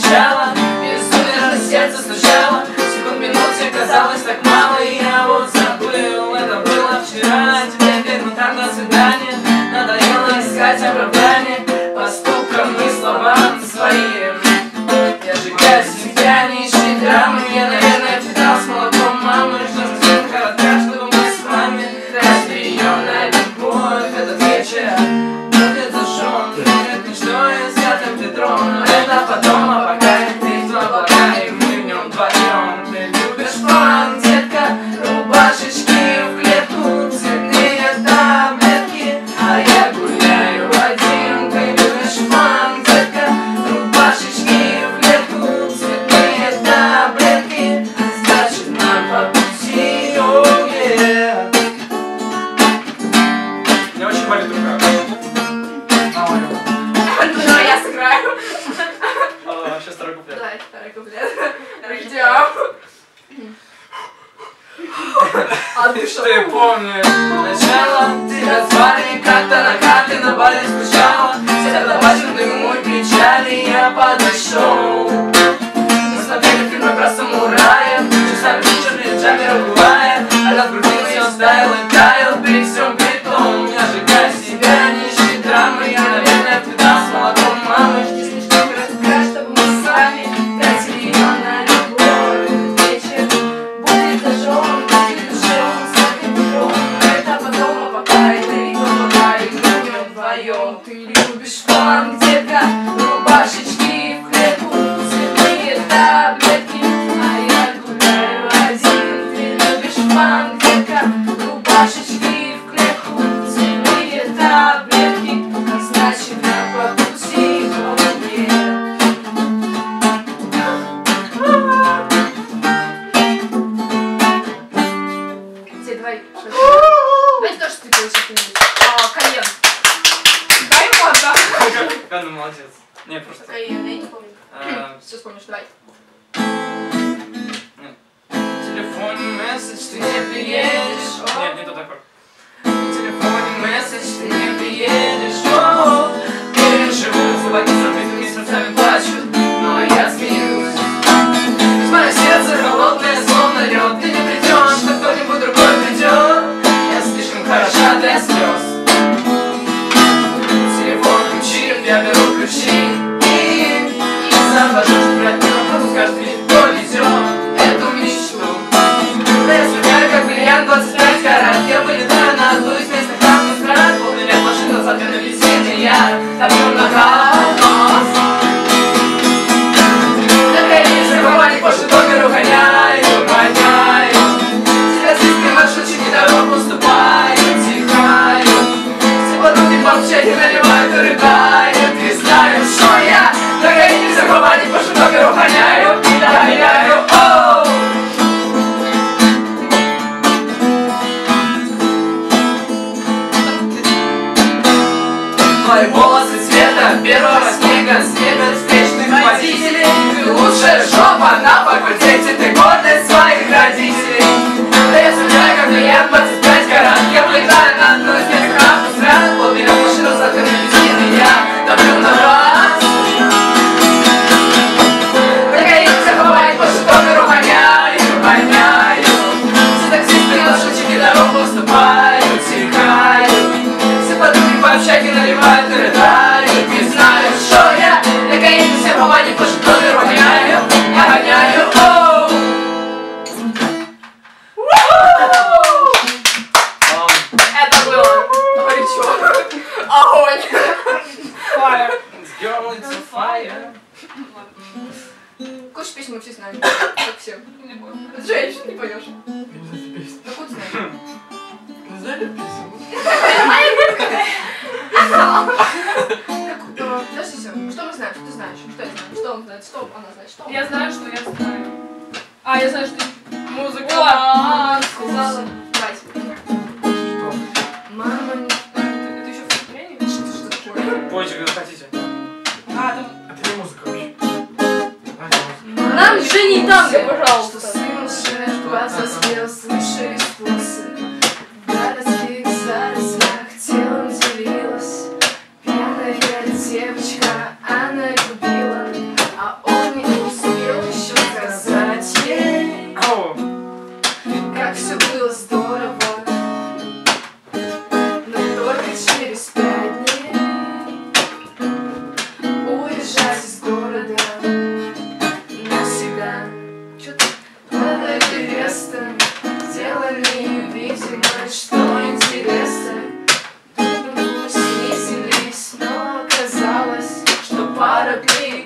shout болит рука. Ну, я сыграю. А, Сейчас второй куплет. Давай, второй куплет. Ждем. А ты помнишь начало, ты развали, как-то на карты на баре скучала, с этого важным дыму печали я подошел. Ты любишь там, где как рубашечки в клетку Цветные таблетки, а я гуляю один. Ты любишь там, где как рубашечки в клетку Цветные таблетки, а значит на покуси Тебе давай, что ты? Давай тоже ты получишь. молодец. Не, просто... Какая я не помню. А, Все вспомнишь, давай. Телефон, месседж, ты не переедешь. Снега, снега, спешных водителей. Лучшая жопа на факультете ты Хочешь песню «Вообще с нами»? Как все. Женщин не поешь. Какую ты знаешь? Не знаю, песню. Подожди, что мы знаем, что ты знаешь, что я знаю, что он знает, что она знает, что Я знаю, что я знаю. А, я знаю, что музыка. О, а, сказала. Давайте. Мама не... Это еще в Что такое? Почка. 일단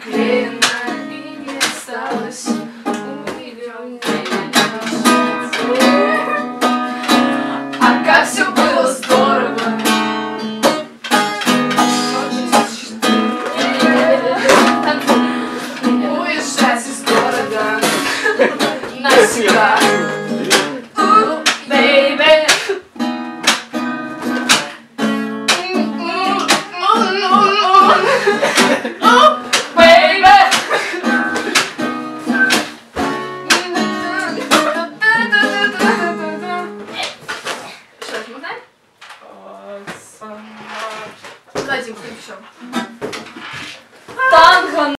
creer